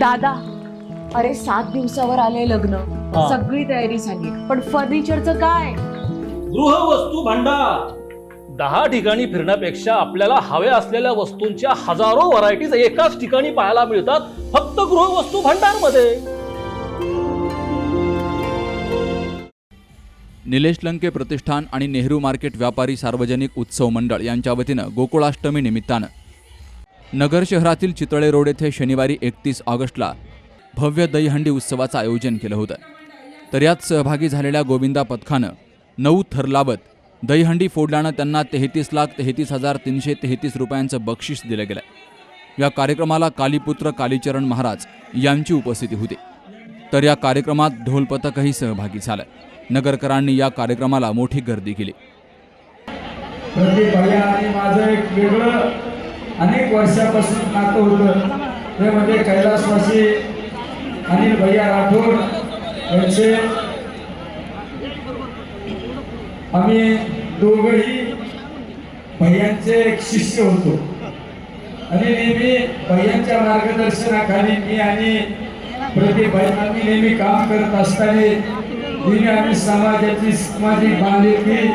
दादा अरे सात दिवसावर आले लग्न. हा. सगळी तयारी झाली. पण फर्निचरचं काय? गृहवस्तू भांडार. दहा ठिकाणी फिरण्यापेक्षा आपल्याला हव्या असलेल्या वस्तूंच्या हजारो व्हरायटीज एकाच ठिकाणी पाहायला मिळतात फक्त गृहवस्तू भांडारमध्ये निलेश लंके प्रतिष्ठान आणि नेहरू मार्केट व्यापारी सार्वजनिक उत्सव मंडळ यांच्या वतीनं गोकुळाष्टमी निमित्तानं नगर शहरातील चितळे रोड येथे शनिवारी एकतीस ऑगस्टला भव्य दहीहंडी उत्सवाचं आयोजन केलं होतं. तर यात सहभागी झालेल्या गोविंदा पथकानं नऊ थर लावत दहीहंडी फोडल्यानं त्यांना तेहतीस लाख तेहतीस हजार तीनशे तेहतीस रुपयांचं बक्षीस दिलं गेलं. या कार्यक्रमाला कालीपुत्र कालीचरण महाराज यांची उपस्थिती होती. तर या कार्यक्रमात ढोलपथकही सहभागी झालं. नगरकरांनी या कार्यक्रमाला मोठी गर्दी केली. अनेक वर्षापासून नातं होतं. त्यामध्ये कैलासवासी अनिल भैया राठोड यांचे आम्ही दोघंही भैयांचे एक शिष्य होतो. आणि नेहमी भैयांच्या मार्गदर्शनाखाली मी आणि प्रतिभाई भाई आम्ही नेहमी काम करत असताना नेहमी आम्ही समाजाची सामाजिक बांधिलकी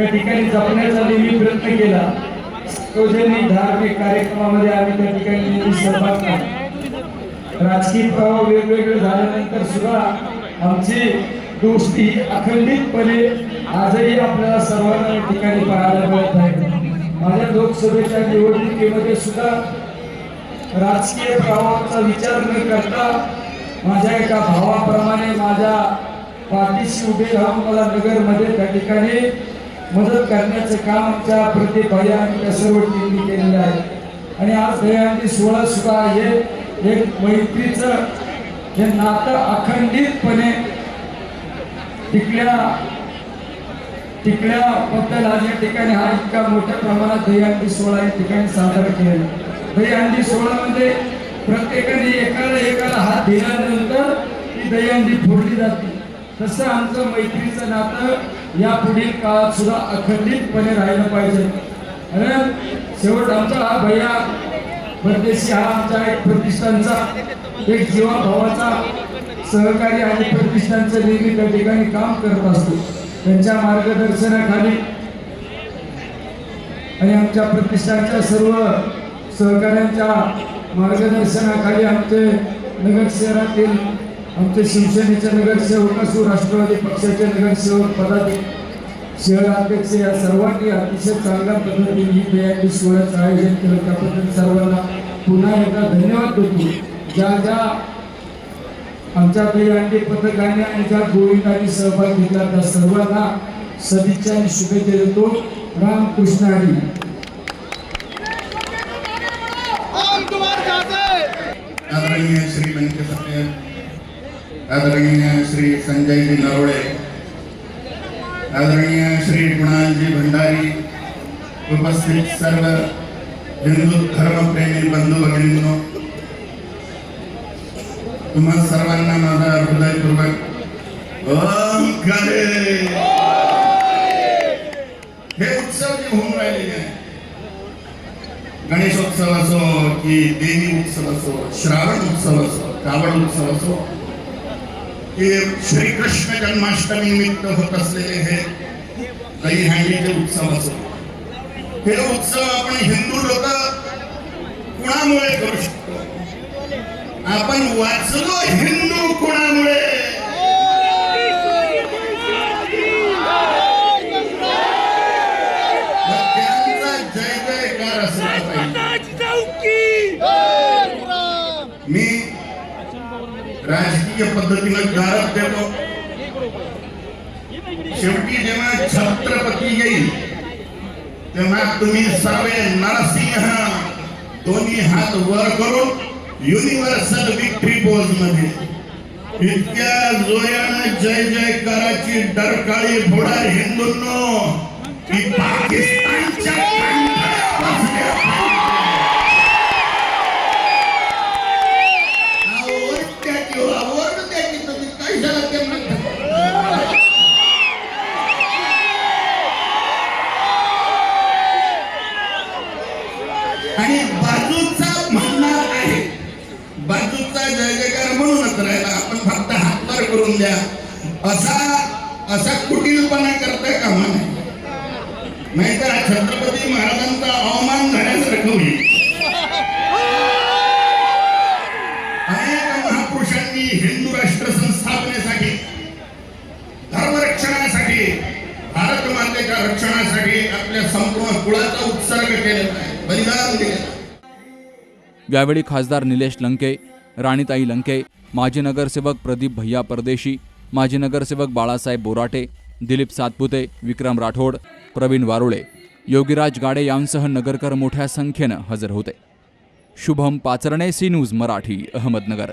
या ठिकाणी जपण्याचा नेहमी प्रयत्न केला. तो ज्यांनी धार्मिक कार्यक्रमामध्ये आम्ही त्या ठिकाणी सहभाग राजकीय प्रभाव वेगवेगळे झाल्यानंतर सुद्धा आमची दोस्ती अखंडितपणे आजही आपल्याला सर्वांना या ठिकाणी पाहायला मिळत आहे. माझ्या लोकसभेच्या निवडणुकीमध्ये सुद्धा राजकीय प्रभावाचा विचार न करता माझ्या एका भावाप्रमाणे माझ्या पाठीशी उभे राहून मला नगरमध्ये त्या ठिकाणी मदत करण्याचं काम आमच्या प्रत्येक भाई त्या सर्व टीमनी केलेलं आहे. आणि आज दयानंदी सोहळा सुद्धा हे एक मैत्रीचं हे नातं अखंडितपणे टिकल्या टिकल्याबद्दल आज या ठिकाणी हा इतका मोठ्या प्रमाणात दहीहंडी सोहळा या ठिकाणी साजरा केला दहीहंडी सोहळ्यामध्ये म्हणजे प्रत्येकाने एकाला एकाला हात दिल्यानंतर ती दहीहंडी फोडली जाते. तसं आमचं मैत्रीचं नातं या पुढील काळात सुद्धा अखंडितपणे राहिलं पाहिजे. कारण शेवट आमचा हा भैया परदेशी हा आमचा एक प्रतिष्ठानचा एक जीवाभावाचा सहकारी आणि प्रतिष्ठानचं नेहमी त्या ठिकाणी काम करत असतो. त्यांच्या मार्गदर्शनाखाली आणि आमच्या प्रतिष्ठानच्या सर्व सहकाऱ्यांच्या मार्गदर्शनाखाली आमचे नगर शहरातील आमचे शिवसेनेचे नगरसेवक असो राष्ट्रवादी पक्षाचे नगरसेवक पदाधिकारी शहराध्यक्ष या सर्वांनी अतिशय चांगल्या पद्धतीने ही दयाची सोहळ्याचं आयोजन केलं. त्याबद्दल सर्वांना पुन्हा एकदा धन्यवाद देतो. ज्या ज्या आमच्या दहीहंडी पथकाने आणि ज्या गोविंदांनी सहभाग घेतला त्या सर्वांना सदिच्छा आणि शुभेच्छा देतो. रामकृष्ण हरी आदरणीय श्री आदरणीय श्री संजयजी नरोळे आदरणीय श्री कुणालजी भंडारी उपस्थित सर्व हिंदू धर्मप्रेमी बंधू भगिनींनो तुम्हा सर्वांना माझा हृदयपूर्वक ओम करे हे उत्सव जे होऊन राहिलेले आहे गणेशोत्सव असो की देवी उत्सव असो श्रावण उत्सव असो कावड उत्सव असो की श्रीकृष्ण जन्माष्टमी निमित्त होत असलेले हे दहीहंडीचे उत्सव असो. हे उत्सव आपण हिंदू लोक कुणामुळे करू शकतो? आपण वाचलो हिंदू कुणामुळे? मग त्यांचा जय राजकीय पद्धतीनं गारद देतो. शेवटी जेव्हा छत्रपती येईल तेव्हा तुम्ही सर्वे नरसिंह दोन्ही हात वर करून युनिव्हर्सल विक्ट्री पोजमध्ये. इतक्या जोरानं जय जय कराची डरकाळी फोडा हिंदूंनो की पाकिस्तानच्या आणि बाजूचा जय जयकार म्हणूनच राहिला. आपण फक्त हातभार करून द्या. असा असा कुटीलपणा करता कामा नाही नाहीतर छत्रपती महाराजांचा अवमान झाल्यासारखं होईल. अनेक महापुरुषांनी हिंदू राष्ट्र संस्थापनेसाठी धर्मरक्षणासाठी भारत मातेच्या रक्षणासाठी आपल्या संपूर्ण कुळाचा उत्सर्ग केलेला आहे. बलिदान दिलेलं यावेळी खासदार निलेश लंके राणीताई लंके माजी नगरसेवक प्रदीप भैया परदेशी माजी नगरसेवक बाळासाहेब बोराटे दिलीप सातपुते विक्रम राठोड प्रवीण वारुळे योगीराज गाडे यांसह नगरकर मोठ्या संख्येनं हजर होते. Shubham Pacharne C news Marathi Ahmednagar.